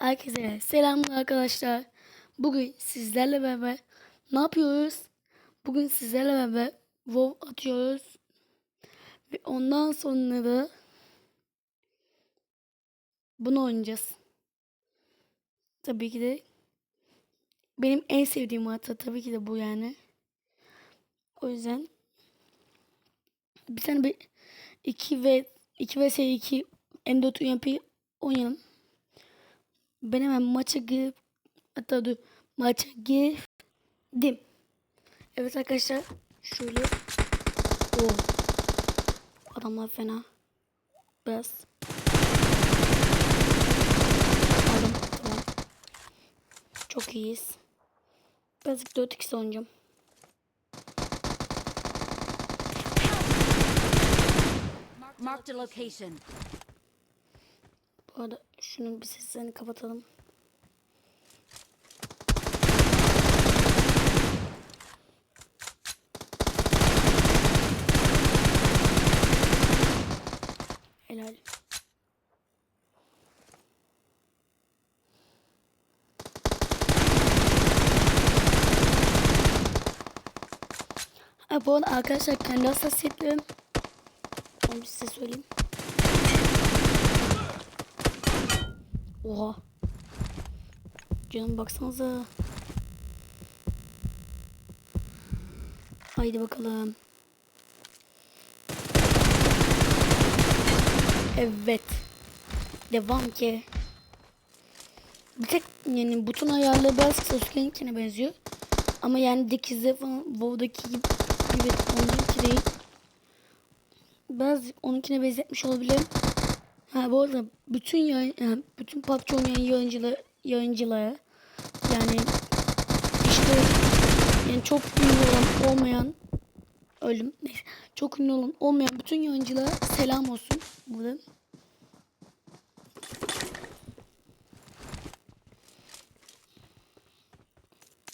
Herkese selamlar arkadaşlar. Bugün sizlerle beraber ne yapıyoruz? Bugün sizlerle beraber WoW atıyoruz. Ve ondan sonra da bunu oynayacağız. Tabii ki de benim en sevdiğim harita tabii ki de bu yani. O yüzden bir tane bir 2 ve 2 vs 2 Endot UMP oynayalım. Ben hemen maça girip hatta dur maça girdim. Evet arkadaşlar şöyle o adamlar fena. Biraz aldım tamam. Çok iyiyiz. Birazcık 4x oynayacağım. Marked a location. Bu arada şunun bir seslerini kapatalım. Helal. Arada arkadaşlar kendi hassasiyetlerim onu size söyleyeyim. Oha. Canım baksanıza. Haydi bakalım. Evet. Devam ki. Bir tek yani buton ayarları biraz Sasuke'ninkine benziyor. Ama yani dikizde falan WoW'daki gibi, gibi onunki değil. Biraz onunkine benzetmiş olabilirim. Ha bu arada bütün yayın, yani bütün PUBG oynayan yayıncılar, yayıncılara yani işte yani çok ünlü olan olmayan ölüm neyse çok ünlü olan olmayan bütün yayıncılara selam olsun burada.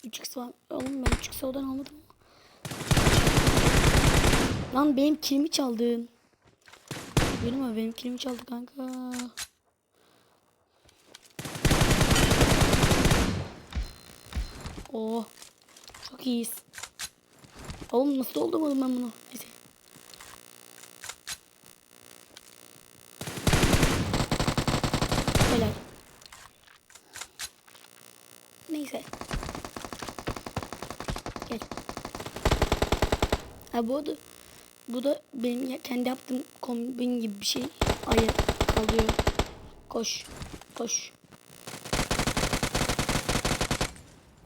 Üç var. Oğlum ben 3 x odan almadım. Lan benim kilimi çaldın. Benim abi benim kilimi çaldı kanka. Oh. Çok iyiyiz. Oğlum nasıl doldurmadım ben bunu? Neyse. Helal. Neyse. Gel. Ha bu arada bu da benim kendi yaptığım kombin gibi bir şey. Hayır kalıyor. Koş. Koş.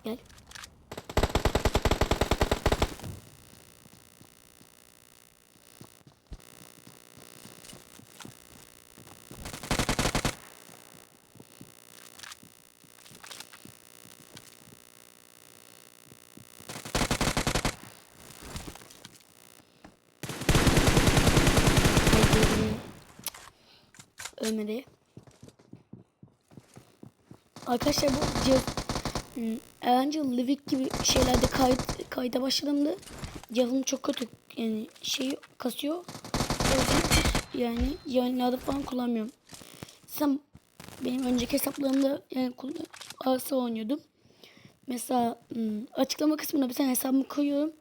Gel. Haydi. Ölmedi. Arkadaşlar bu cihaz hmm, Erangel Livik gibi şeylerde kayıt, kayda başladığımda cihazım çok kötü yani şey kasıyor. Yani yayınlarda falan kullanmıyorum. Sen benim önceki hesaplarımda yani arsa oynuyordum. Mesela hmm, açıklama kısmına bir tane hesabımı koyuyorum.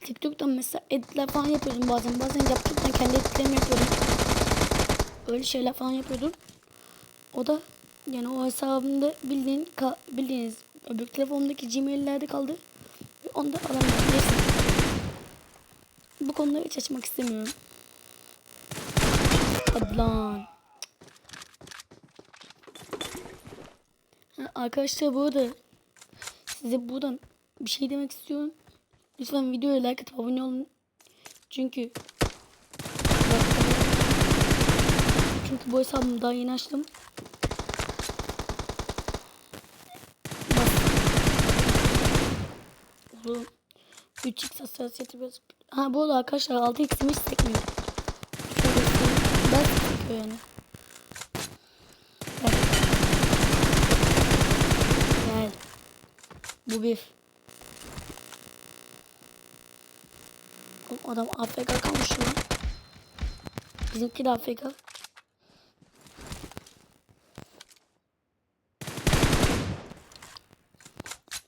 TikTok'tan mesela editler falan yapıyordum bazen. Bazen yaptıktan kendi editlerimi yapıyordum. Öyle şeyler falan yapıyordum. O da yani o hesabımda bildiğin bildiğiniz öbür telefonumdaki Gmail'lerde kaldı. Onu da alamıyorum. Bu konuları hiç açmak istemiyorum. Hadi arkadaşlar bu arada size buradan bir şey demek istiyorum. Lütfen videoya like atıp abone olun. Çünkü çünkü bu hesabımı daha yeni açtım. Oğlum 3x hassasiyeti biraz... Ha bu arada arkadaşlar 6x'imi hiç sekmiyor. Ben sekiyor yani. Bak. Gel. Bu bir. Oğlum adam AFK kalmış lan. Bizimki de AFK.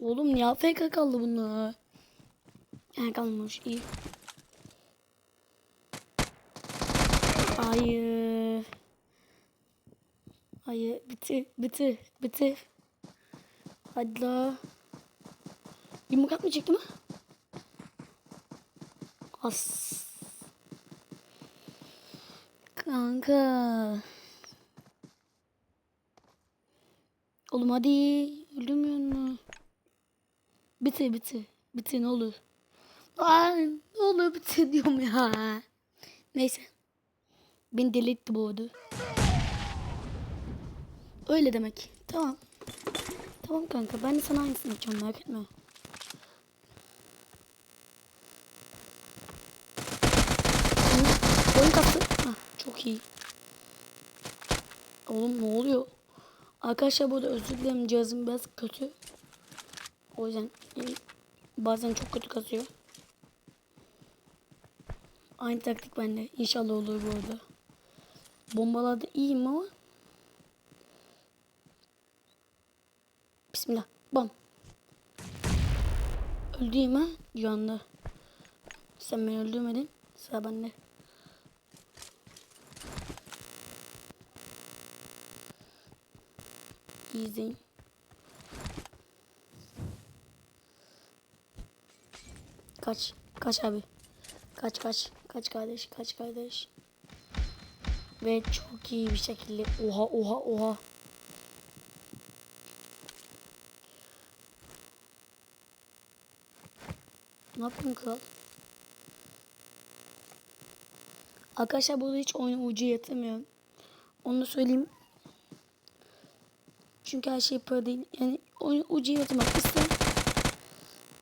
Oğlum niye AFK kaldı bunlar? Yani kalmamış iyi. Hayır. Hayır bitir bitir bitir. Hadi la. Yumruk atmayacaktı mı? As. Kanka. Oğlum hadi. Öldürmüyor mu? Bitir bitir. Bitir ne olur. Ay, ne olur bitir diyorum ya. Neyse. Beni deli etti bu arada. Öyle demek. Tamam. Tamam kanka ben de sana aynısını yapacağım merak etme. Oyun kaptı. Çok iyi. Oğlum ne oluyor? Arkadaşlar burada özür dilerim cihazım biraz kötü. O yüzden bazen çok kötü kasıyor. Aynı taktik bende. İnşallah olur bu arada. Bombalarda iyiyim ama. Bismillah. Bam. Öldüğüm ha? Canlı. Sen beni öldürmedin. Sıra bende. İyi. Kaç. Kaç abi. Kaç kaç. Kaç kardeş. Kaç kardeş. Ve çok iyi bir şekilde. Oha oha oha. Ne yapıyorsun kral? Arkadaşlar burada hiç oyun ucu yatırmıyorum. Onu da söyleyeyim. Çünkü her şey para değil. Yani oyun ucu yatırmak isterim.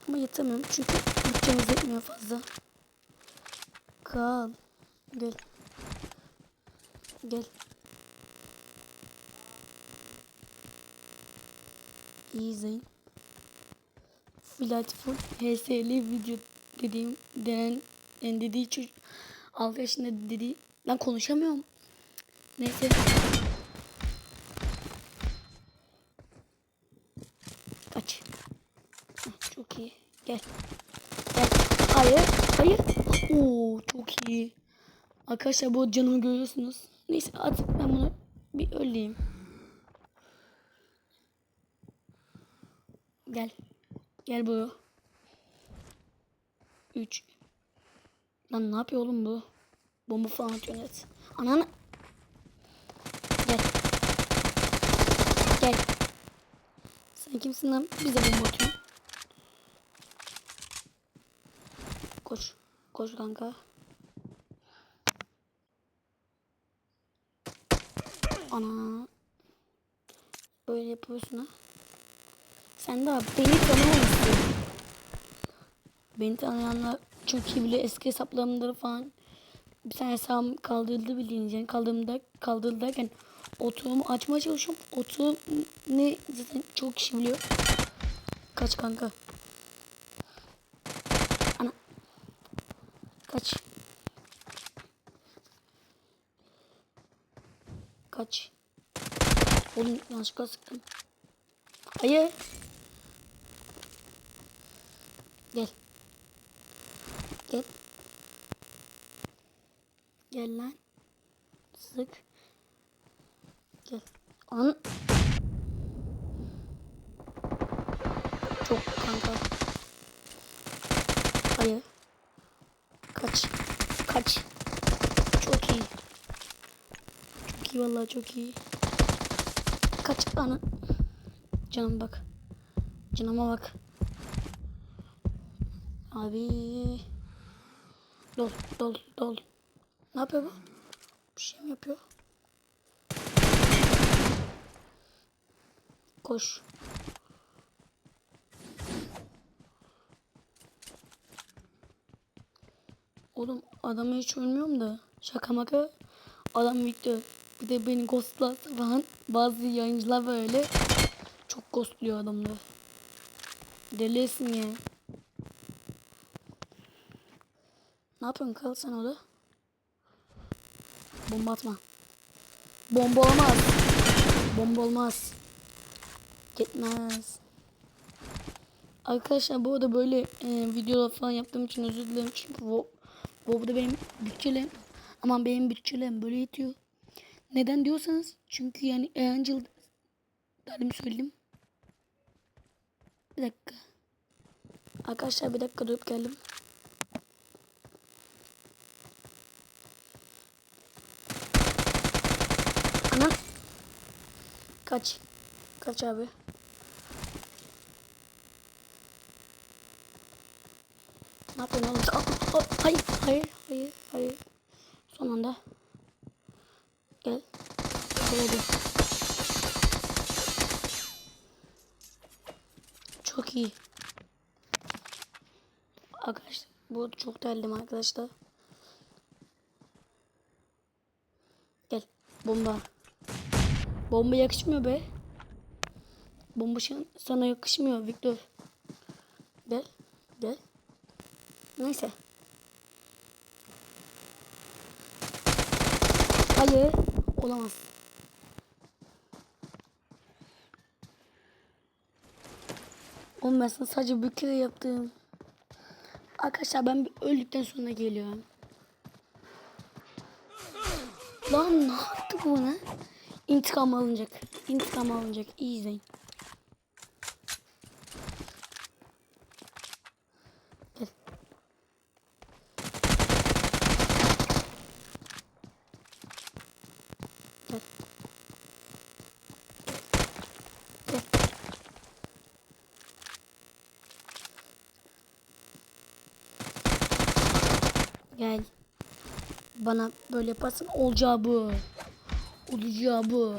Ama yatamıyorum çünkü bütçemiz yetmiyor fazla. Kal. Gel. Gel. İyi izleyin. Flight Full HSL video dediğim denen yani dediği çocuk 6 yaşında dediği ben konuşamıyorum. Neyse. Kaç. Çok iyi. Gel. Hayır. Hayır. Oo çok iyi. Arkadaşlar bu canımı görüyorsunuz. Neyse artık ben bunu bir öleyim. Gel. Gel buraya. 3. Lan ne yapıyor oğlum bu? Bomba falan atıyor net. Ananı. Gel. Gel. Sen kimsin lan? Bize bomba atıyorsun. Koş. Kanka. Ana. Böyle yapıyorsun ha. Sen daha beni tanımamışsın. Beni tanıyanlar çok iyi bile eski hesaplarımda falan bir tane hesabım kaldırıldı bildiğiniz yani kaldırımda kaldırıldı derken oturumu açmaya çalışıyorum. Oturum ne zaten çok kişi biliyor. Kaç kanka. Ana. Kaç. Kaç. Oğlum yanlışlıkla sıktım. Hayır. Gel. Gel. Gel lan. Sık. Gel. An. Çok kanka. Hayır. Kaç. Kaç. Çok iyi. Çok iyi vallahi çok iyi. Kaç ana. Canım bak. Canıma bak. Abi. Dol, dol, dol. Ne yapıyor bu? Bir şey mi yapıyor? Koş. Oğlum adamı hiç ölmüyorum da. Şaka maka. Adam Victor. Bir de beni ghostlarsa falan. Bazı yayıncılar böyle. Çok ghostluyor adamları. Delisin ya. Ne yapıyorsun kal sen orada? Bomba atma. Bomba olmaz. Bomba olmaz. Gitmez. Arkadaşlar bu arada böyle e, videolar falan yaptığım için özür dilerim. Çünkü bu, bu da benim bütçelem. Aman benim bütçelem böyle yetiyor. Neden diyorsanız çünkü yani Angel Dalim söyledim. Bir dakika. Arkadaşlar bir dakika durup geldim. Ana. Kaç. Kaç abi. Ne yapıyorsun oğlum? Hayır, hayır. Son anda. Gel. Gel hadi. Çok iyi. Arkadaşlar terledim arkadaşlar. Gel. Bomba. Bomba yakışmıyor be. Bomba sana yakışmıyor Victor. Gel. Gel. Neyse. Hayır. Olamaz. Oğlum ben sana sadece bir kere yaptım. Arkadaşlar ben öldükten sonra geliyorum. Lan ne yaptı bu bana? İntikam alınacak. İntikam alınacak. İyi izleyin. Gel. Bana böyle yaparsın olacağı bu. Olacağı bu.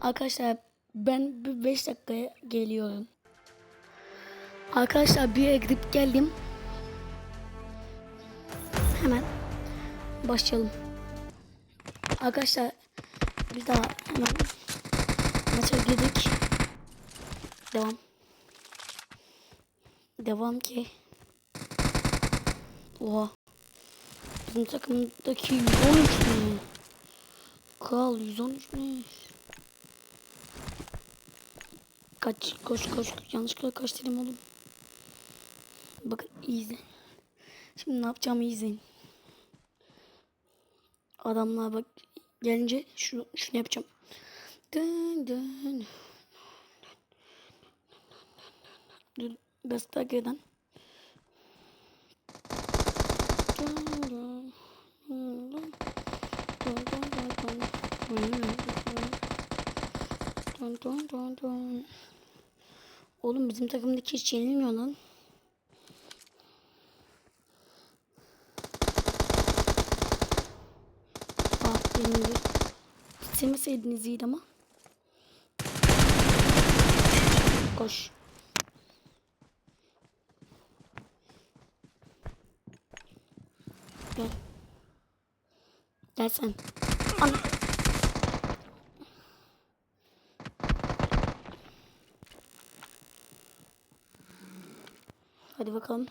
Arkadaşlar ben bir 5 dakikaya geliyorum. Arkadaşlar bir yere gidip geldim. Hemen başlayalım. Arkadaşlar biz daha hemen maça girdik. Devam. Devam ki. Oha. Bizim takımdaki 113 mi? Kral 113 mi? Kaç koş koş yanlışlıkla kaç dedim oğlum. Bakın izleyin. Şimdi ne yapacağımı izleyin. Adamlar bak gelince şunu şunu yapacağım. Dön dön. Dur biraz. Oğlum bizim takımdaki hiç yenilmiyor lan. Ah yenildi. İstemeseydiniz iyiydi ama. Koş. Gel. Gel sen. Ana. Hadi bakalım.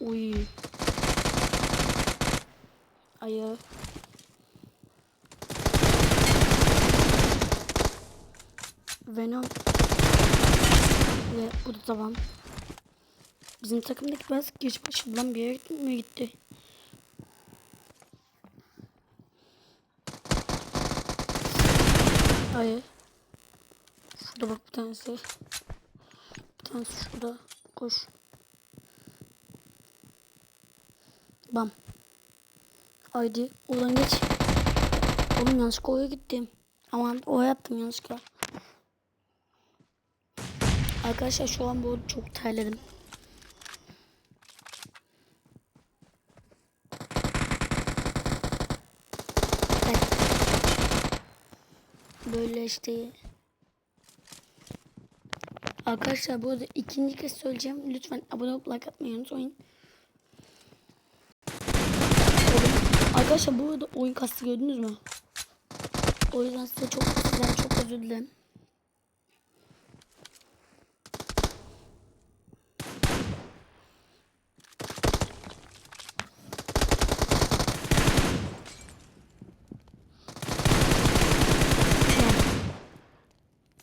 Uy. Ayağı. Venom. Ve bu da tamam. Bizim takımdaki biraz geç başladan bir yere mi gitti? Hayır. Şurada bak bir tanesi. Bir tanesi şurada. Koş. Bam. Haydi oradan geç. Oğlum yanlışlıkla oraya gittim. Aman oraya attım yanlışlıkla. Arkadaşlar şu an bu çok terledim. Böyle işte. Arkadaşlar bu arada ikinci kez söyleyeceğim. Lütfen abone olup like atmayı unutmayın. Arkadaşlar bu arada oyun kastı gördünüz mü? O yüzden size çok sizden çok özür dilerim.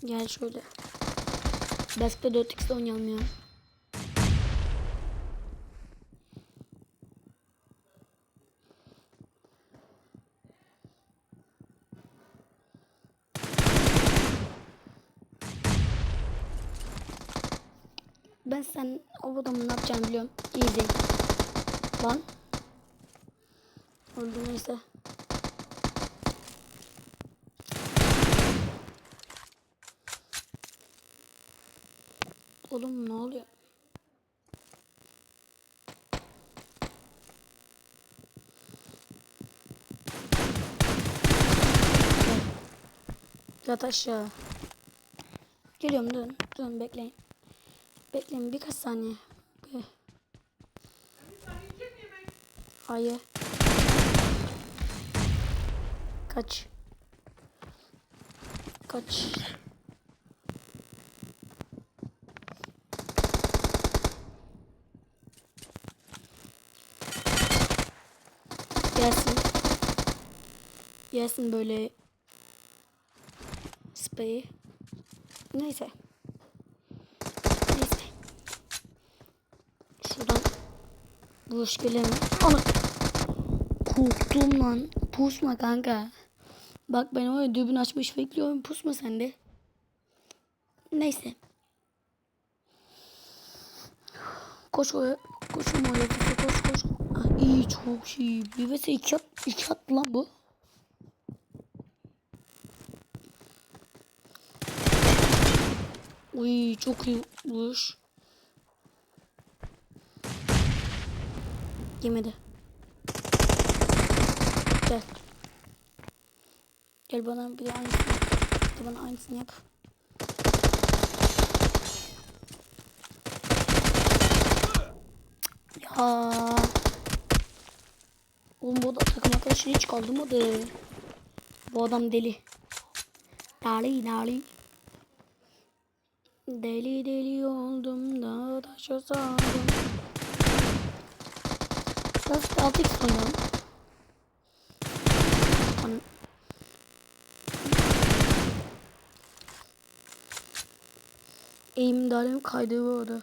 Gel şöyle. Basket'te 4x'de oynayalım ya. Ben sen o adamın ne yapacağını biliyorum. İyi izleyin. Lan. Öldü neyse. Oğlum ne oluyor? Yat aşağı. Geliyorum dön. Dön bekleyin. Bekleyin birkaç saniye. Bir. Hayır. Kaç. Kaç. Gelsin. Gelsin böyle spreyi. Neyse. Neyse. Şuradan vuruş gelir mi? Ana. Korktum lan. Pusma kanka. Bak ben oraya dürbün açmış bekliyorum. Pusma sen de. Neyse. Koş oraya. Koş oraya. Koş koş. Ah, iyi çok iyi. Bir vs iki at, attı lan bu. Uy çok iyi. Yemedi. Gel. Gel bana bir de aynısını yap. Bana aynısını yap. Ya. Oğlum bu takım arkadaşı hiç kaldırmadı. Bu adam deli. Dali dali. Deli deli oldum da taşa sardım. Biraz 6x oynayalım. An- Eğim dalim kaydı bu arada.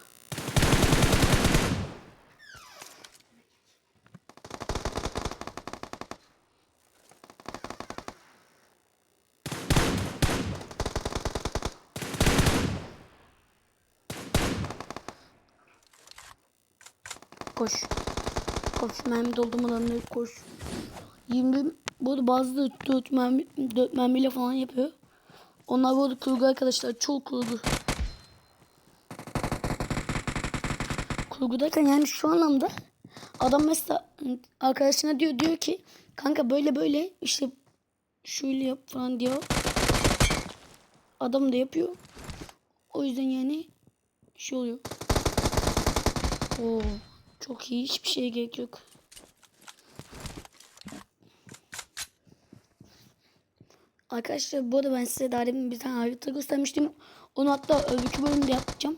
Koş. Koş mermi doldurmalarını koş. 20 bu arada bazı 4 mermi 4 mermiyle falan yapıyor. Onlar bu arada kurgu arkadaşlar. Çok kurgu. Kurgu derken yani şu anlamda adam mesela arkadaşına diyor diyor ki kanka böyle böyle işte şöyle yap falan diyor. Adam da yapıyor. O yüzden yani şey oluyor. Oo, çok iyi. Hiçbir şeye gerek yok. Arkadaşlar bu arada ben size daha demin bir tane harita göstermiştim. Onu hatta öbürkü bölümde yapacağım.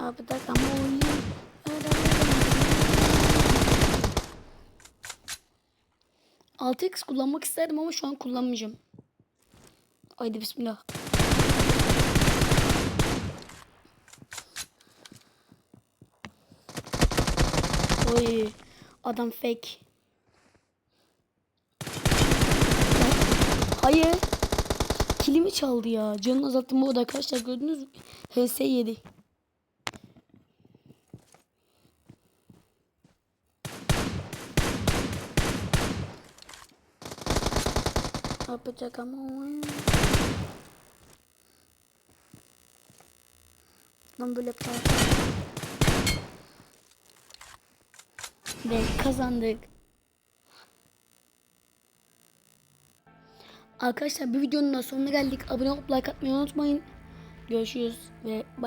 Abi da kamuoyu. Altı x kullanmak isterdim ama şu an kullanmayacağım. Haydi bismillah. Oy adam fake. Hayır. Kilimi çaldı ya. Canını azalttım bu arada arkadaşlar gördünüz mü? HS 7. Yapacak ama Lan böyle yapacağım. Ve kazandık. Arkadaşlar bir videonun da sonuna geldik. Abone olup like atmayı unutmayın. Görüşürüz ve bye.